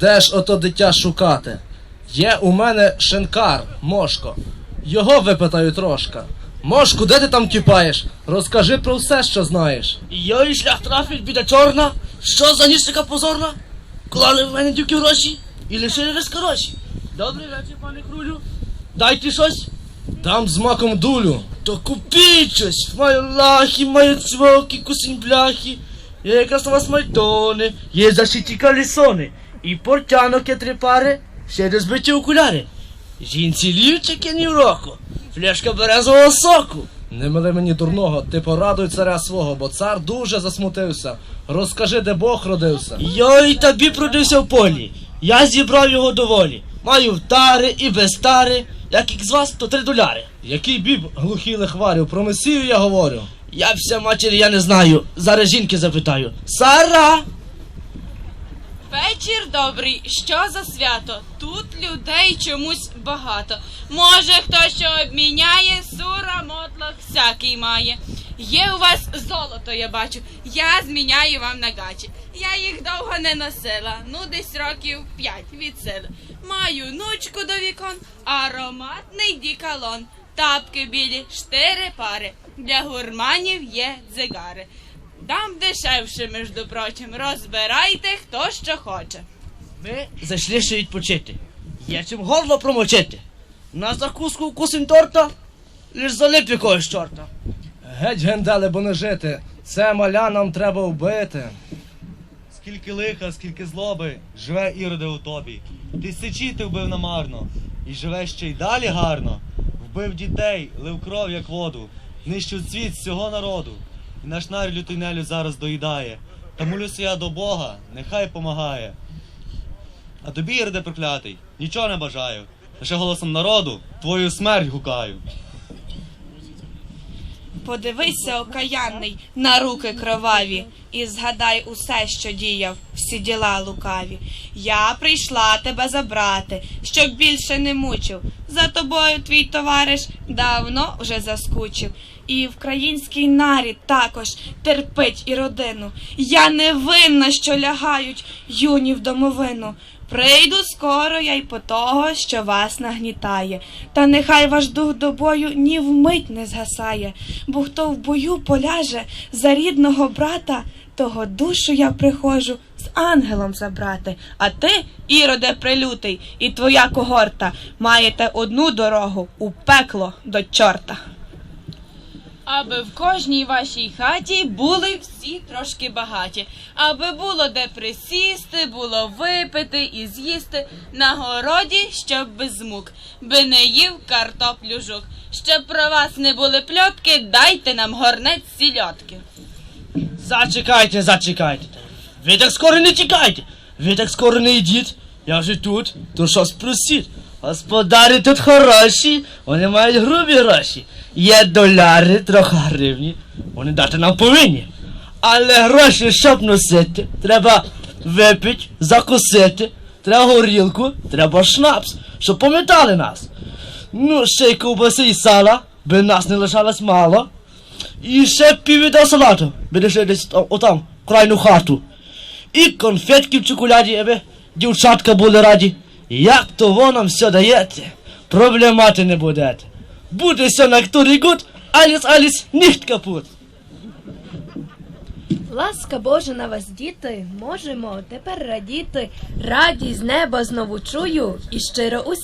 Де ж ото дитя шукати? Є у мене шинкар, Мошко. Його випитаю трошка. Мошку, де ти там тіпаєш? Розкажи про все, що знаєш. Йой, шлях трафік, біда чорна. Що за ніж така позорна? Клали в мене тільки гроші і лишили без гроші. Добрий вечір, пане крулю. Дайте щось. Дам з маком дулю. То купіть щось. Маю лахи, маю цвоки, кусень бляхи. Є якраз у вас майтони, є зашиті калісони. І портянок є три пари, ще розбиті окуляри. Жінці лівчики ні в року. Фляшка березового соку. Не мили мені дурного, ти порадуй царя свого, бо цар дуже засмутився. Розкажи, де Бог родився. Йой, тобі продився в полі. Я зібрав його доволі. Маю в тари і без тари. Як із вас, то три доляри. Який біб глухий лихварів, про месію я говорю. Я вся матері, я не знаю. Зараз жінки запитаю. Сара! Вечір добрий, що за свято? Тут людей чомусь багато. Може, хто що обміняє, сура, мотлах всякий має. Є у вас золото, я бачу. Я зміняю вам на гачі. Я їх довго не носила, ну десь років п'ять від сили. Маю нучку до вікон, ароматний дікалон. Тапки білі, штири пари. Для гурманів є дзигари. Дам дешевше, між прочим. Розбирайте, хто що хоче. Ми зайшли ще відпочити. Є чим горло промочити. На закуску вкусим торта, лиш залип якогось чорта. Геть генделе, бо не жити. Це маля нам треба вбити. Скільки лиха, скільки злоби, живе іроде у тобі. Тисячі ти вбив намарно, і живеш ще й далі гарно. Вбив дітей, лив кров, як воду, нищив світ всього народу. І наш нар лютий нелю зараз доїдає. Та молюся я до Бога, нехай помагає. А тобі, іроде проклятий, нічого не бажаю. Лише голосом народу твою смерть гукаю. Подивися, окаянний, на руки кроваві, і згадай усе, що діяв, всі діла лукаві. Я прийшла тебе забрати, щоб більше не мучив. За тобою твій товариш давно вже заскучив. І вкраїнський нарід також терпить і родину. Я не винна, що лягають юні в домовину. Прийду скоро я й по того, що вас нагнітає. Та нехай ваш дух до бою ні вмить не згасає, бо хто в бою поляже за рідного брата, того душу я приходжу з ангелом забрати. А ти, іроде прилютий, і твоя когорта маєте одну дорогу у пекло до чорта. Аби в кожній вашій хаті були всі трошки багаті, аби було де присісти, було випити і з'їсти на городі, щоб без мук, би не їв картоплю жук. Щоб про вас не були пльотки, дайте нам горнець сільотки. Зачекайте, зачекайте. Ви так скоро не тікайте. Ви так скоро не йдіть. Я вже тут, то що спросіть. Господарі тут хороші, вони мають грубі гроші. Є доляри, трохи гривні. Вони дати нам повинні. Але гроші, щоб носити, треба випити, закусити, треба горілку, треба шнапс, щоб пам'ятали нас. Ну, ще й ковбаси і сала, би нас не лишалось мало. І ще піввіда салату, би лише десь там, отам, крайну хату. І конфетки в чоколяді, аби дівчатка були раді. Як то ви нам все даєте, проблемати не будете. На któрий гуд, аліс, аліс, ніхт капут. Ласка Божа на вас, діти, можемо тепер радіти. Радість неба знову чую і щиро